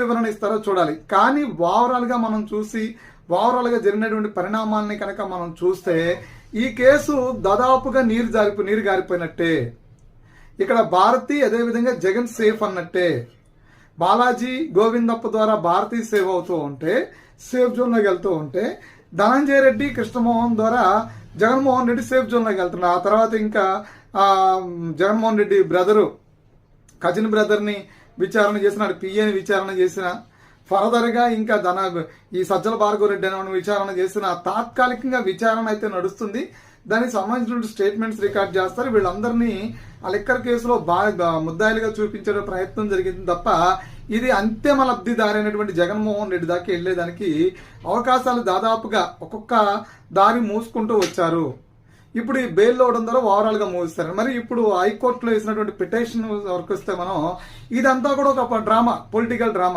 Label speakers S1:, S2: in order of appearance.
S1: వివరణ ఇస్తారో చూడాలి. కానీ ఓవరాల్గా మనం చూసి ఓవరాల్గా జరిగినటువంటి పరిణామాలని కనుక మనం చూస్తే ఈ కేసు దాదాపుగా నీరు జారిపో నీరు గారిపోయినట్టే. ఇక్కడ భారతి అదేవిధంగా జగన్ సేఫ్ అన్నట్టే. బాలాజీ గోవిందప్ప ద్వారా భారతీ సేవ్ అవుతూ ఉంటే సేఫ్ జోన్లోకి వెళ్తూ ఉంటే ధనంజయ రెడ్డి కృష్ణమోహన్ ద్వారా జగన్మోహన్ రెడ్డి సేఫ్ జోన్లోకి వెళ్తున్నారు. ఆ తర్వాత ఇంకా జగన్మోహన్ రెడ్డి బ్రదరు కజిన్ బ్రదర్ని విచారణ చేసిన పిఏని విచారణ చేసిన ఫర్దర్గా ఇంకా ధన ఈ సజ్జల భార్గవరెడ్డి అనే విచారణ చేసిన తాత్కాలికంగా విచారణ అయితే నడుస్తుంది. దానికి సంబంధించిన స్టేట్మెంట్స్ రికార్డ్ చేస్తారు. వీళ్ళందరినీ ఆ లిక్కర్ కేసులో బాగా ముద్దాయిలుగా చూపించే ప్రయత్నం జరిగింది తప్ప ఇది అంతిమ లబ్ధిదారి అయినటువంటి జగన్మోహన్ రెడ్డి దాకా వెళ్ళేదానికి అవకాశాలు దాదాపుగా ఒక్కొక్క దారి మూసుకుంటూ వచ్చారు. ఇప్పుడు ఈ బెయిల్లో అవడం ద్వారా ఓవరాల్గా మూవిస్తారు మరి ఇప్పుడు హైకోర్టులో వేసినటువంటి పిటిషన్ వరకు వస్తే మనం ఇదంతా కూడా ఒక డ్రామా పొలిటికల్ డ్రామా